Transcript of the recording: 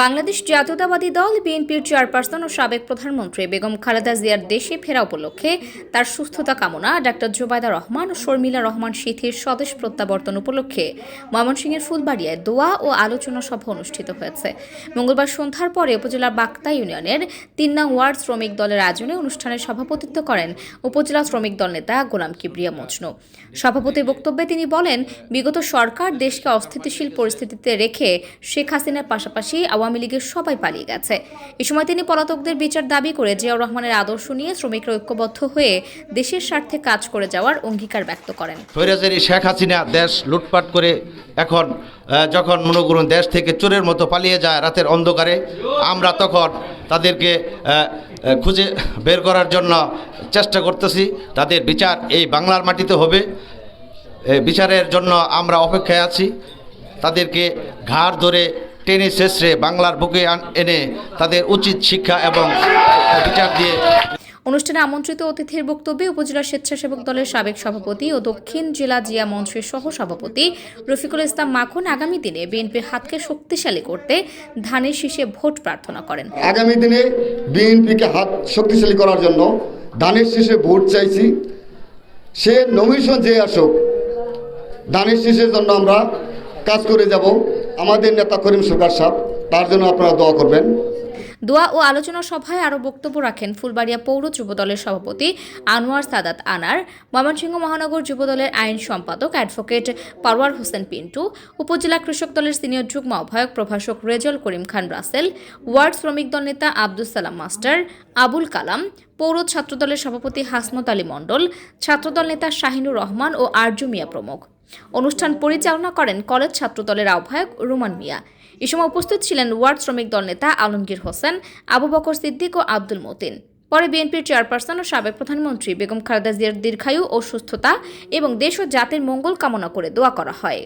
বাংলাদেশ জাতীয়তাবাদী দল, বিএনপির চেয়ারপারসন ও সাবেক প্রধানমন্ত্রী বেগম খালেদা জিয়ার দেশে ফেরা উপলক্ষে তার সুস্থতা কামনা ডাক্তার জোবায়দা রহমান ও শর্মিলা রহমান সিথির স্বদেশ প্রত্যাবর্তন উপলক্ষে ময়মনসিংহের ফুলবাড়িয়ায় দোয়া ও আলোচনা সভা অনুষ্ঠিত হয়েছে। মঙ্গলবার সন্ধ্যার পরে উপজেলার বাক্তা ইউনিয়নের তিন নং ওয়ার্ড শ্রমিক দলের আয়োজনে অনুষ্ঠানে সভাপতিত্ব করেন উপজেলা শ্রমিক দল নেতা গোলাম কিবরিয়া মজনু। সভাপতির বক্তব্যে তিনি বলেন, বিগত সরকার দেশকে অস্থিতিশীল পরিস্থিতিতে রেখে শেখ হাসিনার পাশাপাশি আওয়ামী লীগের সবাই পালিয়ে গেছে। এ সময় তিনি পলাতকদের বিচার দাবি করে জিয়াউর রহমানের আদর্শ নিয়ে শ্রমিকরা ঐক্যবদ্ধ হয়ে দেশের স্বার্থে কাজ করে যাওয়ার অঙ্গীকার ব্যক্ত করেন। শেখ হাসিনা দেশ লুটপাট করে এখন যখন মনে করুন দেশ থেকে চোরের মতো পালিয়ে যায় রাতের অন্ধকারে, আমরা তখন তাদেরকে খুঁজে বের করার জন্য চেষ্টা করতেছি। তাদের বিচার এই বাংলার মাটিতে হবে। বিচারের জন্য আমরা অপেক্ষায় আছি। তাদেরকে ঘাড় ধরে টেনে শেষে বাংলার বুকে এনে তাদের উচিত শিক্ষা এবং বিচার দিয়ে অনুষ্ঠানে আমন্ত্রিত অতিথির বক্তব্যে উপজেলা স্বেচ্ছাসেবক দলের সাবেক সভাপতি ও দক্ষিণ জেলা জিয়া মঞ্চের সহ সভাপতি রফিকুল ইসলাম মাখন আগামী দিনে বিএনপির হাতকে শক্তিশালী করতে ধানের শীষে ভোট প্রার্থনা করেন। আগামী দিনে বিএনপিকে হাত শক্তিশালী করার জন্য ধানের শেষে ভোট চাইছি। সে নমিশন যে আসুক দানের শেষের জন্য আমরা কাজ করে যাব আমাদের নেতা করিম সরকার সাহেব, তার জন্য আপনারা দোয়া করবেন। দোয়া ও আলোচনা সভায় আরও বক্তব্য রাখেন ফুলবাড়িয়া পৌর যুবদলের সভাপতি আনোয়ার সাদাত আনার, ময়মনসিংহ মহানগর যুবদলের আইন সম্পাদক অ্যাডভোকেট পারওয়ার হোসেন পিন্টু, উপজেলা কৃষক দলের সিনিয়র যুগ্ম আহ্বায়ক প্রভাষক রেজল করিম খান রাসেল, ওয়ার্ড শ্রমিক দল নেতা আব্দুল সালাম মাস্টার, আবুল কালাম, পৌর ছাত্রদলের সভাপতি হাসমত আলী মণ্ডল, ছাত্রদল নেতা শাহিনুর রহমান ও আরজু মিয়া প্রমুখ। অনুষ্ঠান পরিচালনা করেন কলেজ ছাত্রদলের আহ্বায়ক রুমান মিয়া। এ সময় উপস্থিত ছিলেন ওয়ার্ড শ্রমিক দল নেতা আলমগীর হোসেন, আবু বকর সিদ্দিক ও আব্দুল মতিন। পরে বিএনপির চেয়ারপারসন ও সাবেক প্রধানমন্ত্রী বেগম খালেদা জিয়ার দীর্ঘায়ু ও সুস্থতা এবং দেশ ও জাতির মঙ্গল কামনা করে দোয়া করা হয়।